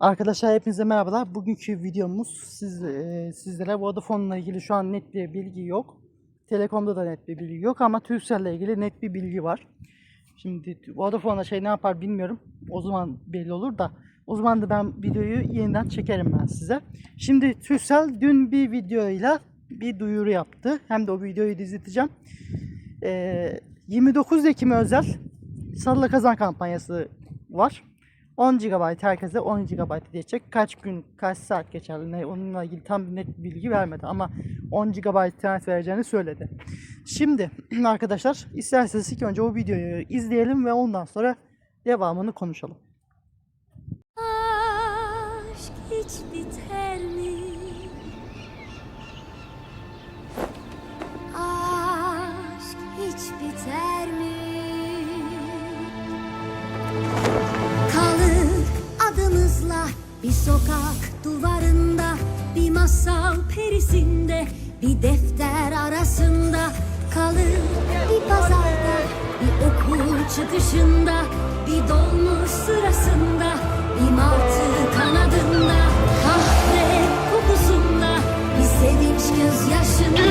Arkadaşlar hepinize merhabalar. Bugünkü videomuz siz, e, sizlere Vodafone ile ilgili şu an net bir bilgi yok. Telekom'da da net bir bilgi yok ama Turkcell ile ilgili net bir bilgi var. Şimdi Vodafone'da şey ne yapar bilmiyorum. O zaman belli olur da. O zaman da ben videoyu yeniden çekerim ben size. Şimdi Turkcell dün bir videoyla bir duyuru yaptı. Hem de o videoyu da izleteceğim. E, 29 Ekim özel Salla Kazan kampanyası var. 10 GB herkese 10 GB diyecek. Kaç gün, kaç saat geçerli ne onunla ilgili tam net bilgi vermedi ama 10 GB internet vereceğini söyledi. Şimdi arkadaşlar isterseniz ilk önce o videoyu izleyelim ve ondan sonra devamını konuşalım. Aşk hiç biter mi? Bir sokak duvarında Bir masal perisinde bir defter arasında Kalır. Bir pazarda bir okul çıkışında Bir dolmuş sırasında bir martı kanadında Kahve kokusunda bir sevinç gözyaşında.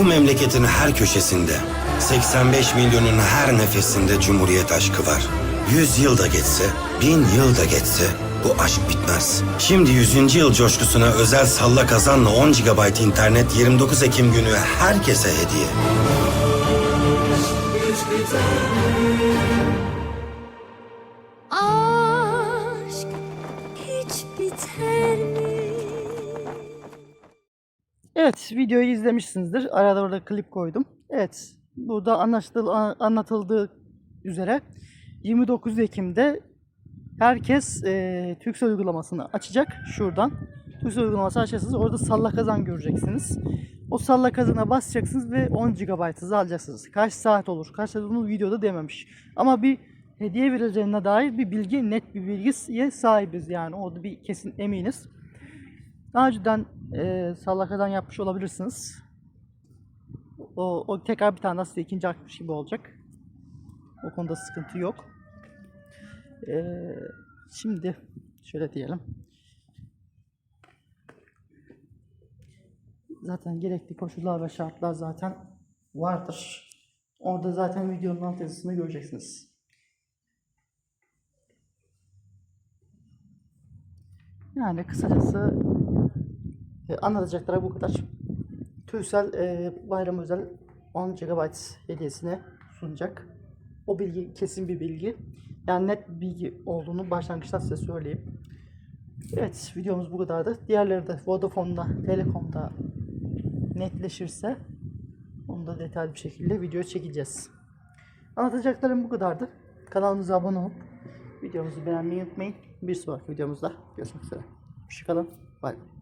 Bu memleketin her köşesinde, 85 milyonun her nefesinde Cumhuriyet aşkı var. 100 yıl da geçse, bin yıl da geçse bu aşk bitmez. Şimdi 100. yıl coşkusuna özel salla kazanla 10 GB internet 29 Ekim günü herkese hediye. Aşk hiç biter mi? Evet videoyu izlemişsinizdir. Arada orada klip koydum. Evet burada anlaştıl, anlatıldığı üzere 29 Ekim'de herkes e, Türksel uygulamasını açacak şuradan. Türksel uygulaması açacaksınız. Orada salla kazan göreceksiniz. O salla kazana basacaksınız ve 10 GB'ınızı alacaksınız. Kaç saat olur? Kaç saat onu videoda dememiş. Ama bir hediye verileceğine dair bir bilgi, net bir bilgiye sahibiz yani. Orada bir kesin eminiz. Daha önceden e, sallakadan yapmış olabilirsiniz. O, o tekrar bir tane daha size ikinci açmış gibi olacak. O konuda sıkıntı yok. E, şimdi şöyle diyelim. Zaten gerekli koşullar ve şartlar zaten vardır. Orada zaten videonun alt yazısını göreceksiniz. Yani kısacası e, anlatacakları bu kadar. Turkcell e, bayram özel 10 GB hediyesini sunacak. O bilgi kesin bir bilgi. Yani net bilgi olduğunu başlangıçta size söyleyeyim. Evet videomuz bu kadardı. Diğerleri de Vodafone'da, Telekom'da netleşirse onu da detaylı bir şekilde video çekeceğiz. Anlatacaklarım bu kadardı. Kanalımıza abone olup videomuzu beğenmeyi unutmayın. Bir sonraki videomuzda görüşmek üzere. Hoşçakalın. Bay bay.